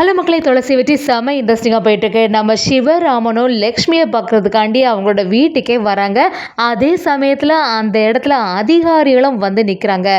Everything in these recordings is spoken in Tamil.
ஹலோ மக்களை துளசி வச்சு செம இன்ட்ரெஸ்டிங்காக போயிட்டுருக்கு. நம்ம சிவராமனும் லக்ஷ்மியை பார்க்குறதுக்காண்டி அவங்களோட வீட்டுக்கே வராங்க. அதே சமயத்தில் அந்த இடத்துல அதிகாரிகளும் வந்து நிற்கிறாங்க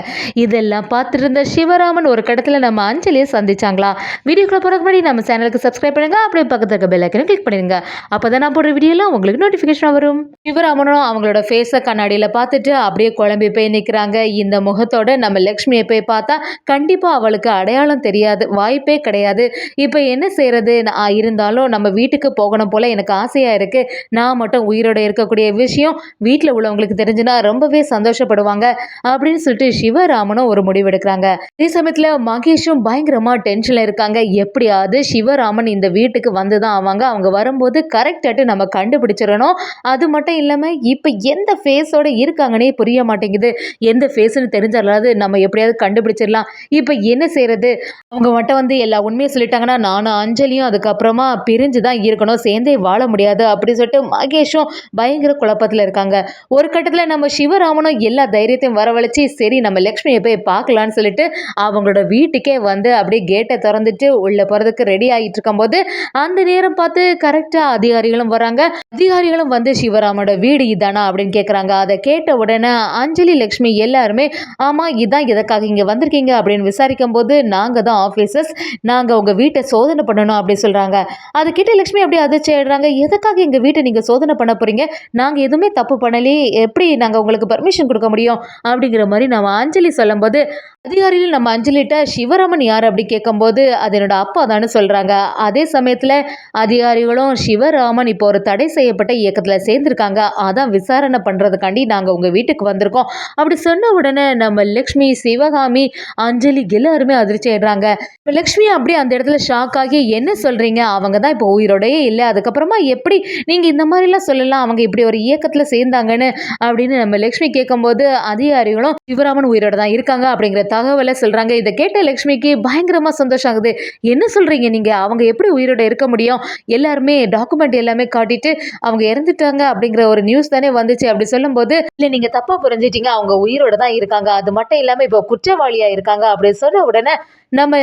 இதெல்லாம் பார்த்துட்டு இருந்த சிவராமன் ஒரு கடத்தில் நம்ம அஞ்சலியை சந்திச்சாங்களா? வீடியோக்குள்ள போகிறதுக்கு முன்னாடி நம்ம சேனலுக்கு சப்ஸ்கிரைப் பண்ணுங்கள் அப்படியே பக்கத்தில் இருக்க பெல்லைக்கனும் கிளிக் பண்ணிடுங்க. அப்போ தான் நான் போடுற வீடியோலாம் உங்களுக்கு நோட்டிஃபிகேஷன் வரும். சிவராமனும் அவங்களோட ஃபேஸை கண்ணாடியில் பார்த்துட்டு அப்படியே குழம்பி போய் நிற்கிறாங்க இந்த முகத்தோட நம்ம லக்ஷ்மியை போய் பார்த்தா கண்டிப்பாக அவளுக்கு அடையாளம் தெரியாது. வாய்ப்பே கிடையாது. இப்போ என்ன செய்கிறது இருந்தாலும் நம்ம வீட்டுக்கு போகணும் போல் எனக்கு ஆசையாக இருக்குது நான் மட்டும் உயிரோட இருக்கக்கூடிய விஷயம் வீட்டில் உள்ளவங்களுக்கு தெரிஞ்சுன்னா ரொம்பவே சந்தோஷப்படுவாங்க அப்படின்னு சொல்லிட்டு சிவராமனும் ஒரு முடிவெடுக்கிறாங்க அதே சமயத்தில் மகேஷும் பயங்கரமாக டென்ஷனில் இருக்காங்க. எப்படியாவது சிவராமன் இந்த வீட்டுக்கு வந்து தான் ஆவாங்க. அவங்க வரும்போது கரெக்டாக நம்ம கண்டுபிடிச்சிடணும். அது மட்டும் இல்லாமல் இப்போ எந்த ஃபேஸோட இருக்காங்கன்னே புரிய மாட்டேங்குது. எந்த ஃபேஸ்னு தெரிஞ்சாலாவது நம்ம எப்படியாவது கண்டுபிடிச்சிடலாம். இப்போ என்ன செய்கிறது அவங்க மட்டும் வந்து எல்லா உண்மையும் சொல்லிட்டாங்கன்னா நானும் அஞ்சலியும் அதுக்கப்புறமா பிரிஞ்சு தான் இருக்கணும் சேர்ந்தே வாழ முடியாது அப்படி சொல்லிட்டு மகேஷும் பயங்கர குழப்பத்தில் இருக்காங்க. ஒரு கட்டத்தில் நம்ம சிவராமனும் எல்லா தைரியத்தையும் வரவழைச்சி சரி நம்ம லக்ஷ்மியை போய் பார்க்கலான்னு சொல்லிட்டு அவங்களோட வீட்டுக்கே வந்து அப்படியே கேட்டை திறந்துட்டு உள்ளே போகிறதுக்கு ரெடி ஆகிட்டு இருக்கும்போது அந்த நேரம் பார்த்து கரெக்டாக அதிகாரிகளும் வராங்க அதிகாரிகளும் வந்து சிவராமனோட வீடு இதானா? அப்படின்னு கேட்குறாங்க அதை கேட்ட உடனே அஞ்சலி லக்ஷ்மி எல்லாருமே ஆமாம் இதான் எதற்காக இங்கே வந்திருக்கீங்க? அப்படின்னு விசாரிக்கும் போது நாங்கள் தான் ஆஃபீஸர்ஸ் நாங்கள் உங்கள் வீட்டை சோதனை பண்ணணும் அப்படி சொல்கிறாங்க அது கிட்ட லக்ஷ்மி அப்படியே அதிர்ச்சி ஆயிடுறாங்க. எதுக்காக எங்கள் வீட்டை நீங்கள் சோதனை பண்ண போகிறீங்க நாங்கள் எதுவுமே தப்பு பண்ணலே. எப்படி நாங்கள் உங்களுக்கு பர்மிஷன் கொடுக்க முடியும்? அப்படிங்கிற மாதிரி நம்ம அஞ்சலி சொல்லும்போது அதிகாரியில் நம்ம அஞ்சலிட்ட சிவராமன் யார்? அப்படி கேட்கும்போது அது என்னோட அப்பா தானே சொல்கிறாங்க அதே சமயத்தில் அதிகாரிகளும் சிவராமன் இப்போ ஒரு தடை செய்யப்பட்ட இயக்கத்தில் சேர்ந்துருக்காங்க. அதான் விசாரணை பண்ணுறதுக்காண்டி நாங்கள் உங்கள் வீட்டுக்கு வந்திருக்கோம். அப்படி சொன்ன உடனே நம்ம லக்ஷ்மி சிவகாமி அஞ்சலி எல்லாருமே அதிர்ச்சி ஆயிடுறாங்க. இப்போ லக்ஷ்மி அப்படியே அந்த இடத்துல ஷாக் ஆகி என்ன சொல்கிறீங்க அவங்க தான் இப்போ உயிரோடையே இல்லை. அதுக்கப்புறமா எப்படி நீங்கள் இந்த மாதிரிலாம் சொல்லலாம். அவங்க இப்படி ஒரு இயக்கத்தில் சேர்ந்தாங்கன்னு அப்படின்னு நம்ம லக்ஷ்மி கேட்கும்போது அதிகாரிகளும் சிவராமன் உயிரோட தான் இருக்காங்க அப்படிங்கிற தகவலை சொல்கிறாங்க இதை கேட்ட லக்ஷ்மிக்கு பயங்கரமாக சந்தோஷம் ஆகுது என்ன சொல்கிறீங்க நீங்கள் அவங்க எப்படி உயிரோட இருக்க முடியும்? எல்லாருமே டாக்குமெண்ட் எல்லாமே காட்டிட்டு அவங்க இறந்துட்டாங்க அப்படிங்கிற ஒரு நியூஸ் தானே வந்துச்சு அப்படி சொல்லும்போது இல்லை நீங்கள் தப்பாக புரிஞ்சிட்டீங்க. அவங்க உயிரோட தான் இருக்காங்க. அது மட்டும் இல்லாமல் இப்போ குற்றவாளியாக இருக்காங்க. அப்படி சொன்ன உடனே நம்ம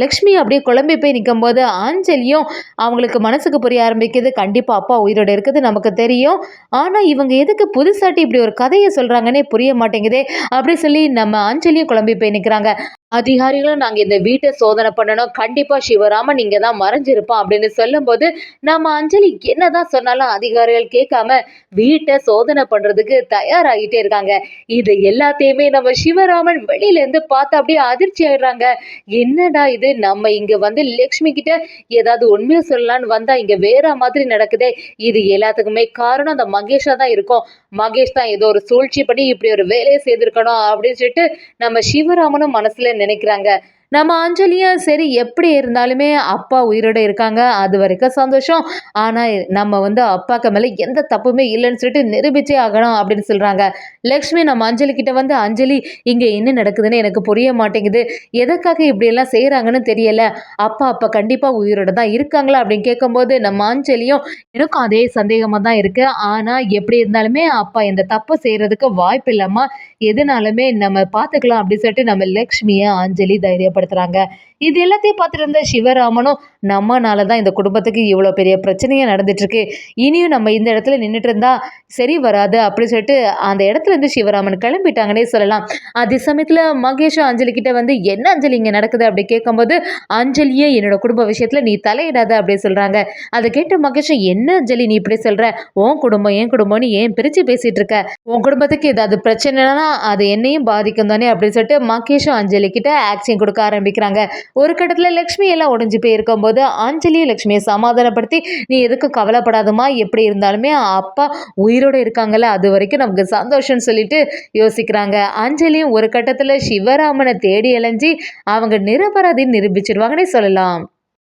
லக்ஷ்மி அப்படியே குழம்பி போய் நிற்கும் போது ஆஞ்சலியும் அவங்களுக்கு மனசுக்கு புரிய ஆரம்பிக்குது. கண்டிப்பாக அப்பா உயிரோட இருக்குது நமக்கு தெரியும். ஆனால் இவங்க எதுக்கு புதுசாட்டி இப்படி ஒரு கதையை சொல்கிறாங்கன்னே புரிய மாட்டேங்குதே அப்படி சொல்லி நம்ம ஆஞ்சலியும் குழம்பி போய் நிற்கிறாங்க அதிகாரிகளும் நாங்கள் இந்த வீட்டை சோதனை பண்ணணும். கண்டிப்பாக சிவராமன் இங்கே தான் மறைஞ்சிருப்பான் அப்படின்னு சொல்லும்போது நம்ம அஞ்சலி என்னதான் சொன்னாலும் அதிகாரிகள் கேட்காம வீட்டை சோதனை பண்ணுறதுக்கு தயாராகிட்டே இருக்காங்க. இது எல்லாத்தையுமே நம்ம சிவராமன் வெளியிலேருந்து பார்த்து அப்படியே அதிர்ச்சி ஆயிடுறாங்க. என்னடா இது? நம்ம இங்கே வந்து லக்ஷ்மி கிட்ட ஏதாவது உண்மையை சொல்லலான்னு வந்தால் இங்கே வேற மாதிரி நடக்குதே. இது எல்லாத்துக்குமே காரணம் அந்த மகேஷாக தான் இருக்கும். மகேஷ் தான் ஏதோ ஒரு சூழ்ச்சி பண்ணி இப்படி ஒரு வேலையை செய்திருக்கணும் அப்படின்னு சொல்லிட்டு நம்ம சிவராமனும் மனசில் நினைக்கிறாங்க. நம்ம அஞ்சலியும் சரி எப்படி இருந்தாலுமே அப்பா உயிரோட இருக்காங்க. அது வரைக்கும் சந்தோஷம். ஆனால் நம்ம வந்து அப்பாக்கு மேலே எந்த தப்புமே இல்லைன்னு சொல்லிட்டு நிரூபிச்சே ஆகணும் அப்படின்னு சொல்கிறாங்க லக்ஷ்மி நம்ம அஞ்சலி கிட்ட வந்து அஞ்சலி இங்கே என்ன நடக்குதுன்னு எனக்கு புரிய மாட்டேங்குது. எதுக்காக இப்படியெல்லாம் செய்கிறாங்கன்னு தெரியல. அப்பா அப்பா கண்டிப்பாக உயிரோட தான் இருக்காங்களா? அப்படின்னு கேட்கும்போது நம்ம அஞ்சலியும் எனக்கும் அதே சந்தேகமாக தான் இருக்குது ஆனால் எப்படி இருந்தாலுமே அப்பா இந்த தப்பு செய்கிறதுக்கு வாய்ப்பு இல்லாமல் எதுனாலுமே நம்ம பார்த்துக்கலாம் அப்படின்னு சொல்லிட்டு நம்ம லக்ஷ்மியை அஞ்சலி தைரியம் தைரியப்படுத்துகிறாங்க இது எல்லாத்தையும் பார்த்துட்டு இருந்த சிவராமனும் நம்மனால தான் இந்த குடும்பத்துக்கு இவ்வளோ பெரிய பிரச்சனையாக நடந்துட்டுருக்கு. இனியும் நம்ம இந்த இடத்துல நின்றுட்டு இருந்தா சரி வராது அப்படின்னு சொல்லிட்டு அந்த இடத்துல இருந்து சிவராமன் கிளம்பிட்டாங்கன்னே சொல்லலாம். அதே சமயத்தில் மகேஷும் அஞ்சலி கிட்ட வந்து என்ன அஞ்சலி இங்கே நடக்குது? அப்படி கேட்கும்போது அஞ்சலியே என்னோட குடும்ப விஷயத்தில் நீ தலையிடாத அப்படி சொல்கிறாங்க அதை கேட்டு மகேஷும் என்ன அஞ்சலி நீ இப்படி சொல்கிற உன் குடும்பம் என் குடும்பம்னு ஏன் பிரித்து பேசிகிட்டு இருக்க? உன் குடும்பத்துக்கு ஏதாவது பிரச்சனைனா அது என்னையும் பாதிக்கும் தானே அப்படின்னு சொல்லிட்டு மகேஷும் அஞ்சலி கிட்ட ஆக்ஷன் கொடுக்க ஆரம்பிக்கிறாங்க. ஒரு கட்டத்தில் லக்ஷ்மி எல்லாம் உடஞ்சி போய் இருக்கும்போது அஞ்சலியும் லக்ஷ்மியை சமாதானப்படுத்தி நீ எதுக்கும் கவலைப்படாதமா எப்படி இருந்தாலுமே அப்பா உயிரோடு இருக்காங்கல்ல அது வரைக்கும் நமக்கு சந்தோஷம்னு சொல்லிட்டு யோசிக்கிறாங்க. அஞ்சலியும் ஒரு கட்டத்தில் சிவராமனை தேடி அலைஞ்சி அவங்க நிரபராதின்னு நிரூபிச்சிருவாங்கன்னே சொல்லலாம்.